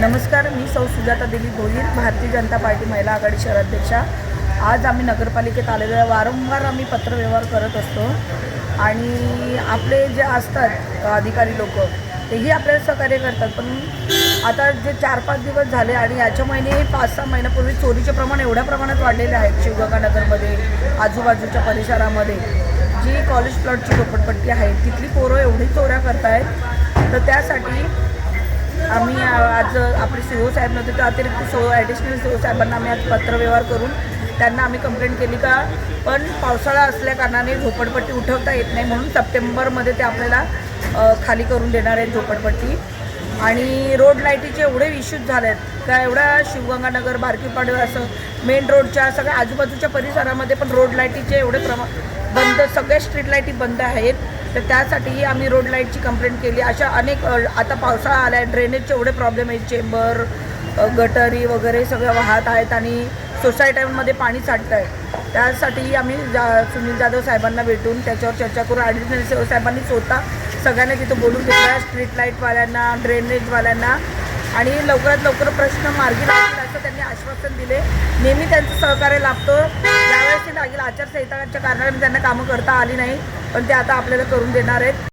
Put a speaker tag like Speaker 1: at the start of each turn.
Speaker 1: नमस्कार मी सौ सुजाता दिलीप भोईर भारतीय जनता पार्टी महिला आघाडी शहराध्यक्षा. आज आम्ही नगरपालिकेत आलेलो आहे. वारंवार आम्ही पत्रव्यवहार करत असतो. आणि आपले जे असतात अधिकारी लोक तेही आपल्याला सहकार्य करतात. पण आता जे चार पाच दिवस झाले आणि याच्या महिने पाच सहा महिन्यापूर्वी चोरीचे प्रमाण एवढ्या प्रमाणात वाढलेले आहेत शिवगंगानगरमध्ये आजूबाजूच्या परिसरामध्ये जी कॉलेज प्लॉटची झोपडपट्टी आहे तिथली पोरं एवढी चोऱ्या करतायत. तर त्यासाठी आम्ही आज आपले सी ओ साहेब नव्हते तर अतिरिक्त सो ॲडिशनल सी ओ साहेबांना आम्ही आज पत्रव्यवहार करून त्यांना आम्ही कंप्लेंट केली का? पण पावसाळा असल्या कारणाने झोपडपट्टी उठवता येत नाही म्हणून सप्टेंबरमध्ये ते आपल्याला खाली करून देणार आहेत झोपडपट्टी. आणि रोड लाईटीचे एवढे इश्यूज झाले आहेत का एवढ्या शिवगंगानगर बारकीपाडी असं मेन रोडच्या सगळ्या आजूबाजूच्या परिसरामध्ये पण रोड लाईटीचे एवढे प्रमा बंद सगळ्या स्ट्रीट लाईटी बंद आहेत. तर त्यासाठीही आम्ही रोड लाईटची कंप्लेंट केली. अशा अनेक आता पावसाळा आला आहे ड्रेनेजचे एवढे प्रॉब्लेम आहेत. चेंबर गटरी वगैरे सगळं वाहत आहेत आणि सोसायट्यांमध्ये पाणी साठतं आहे त्यासाठीही आम्ही जा सुनील जाधव साहेबांना भेटून त्याच्यावर चर्चा करून ॲडिशनल सेव साहेबांनी स्वतः सगळ्यांना तिथं बोलून घेतलं स्ट्रीट लाईटवाल्यांना ड्रेनेजवाल्यांना आणि लवकरात लवकर प्रश्न मार्गी लागतील असं त्यांनी आश्वासन दिले. नेहमी त्यांचं सहकार्य लाभतो. त्यावेळेस लागेल आचारसंहिताच्या कारणाने त्यांना कामं करता आली नाही पण ते आता आपल्याला करून देणार आहेत.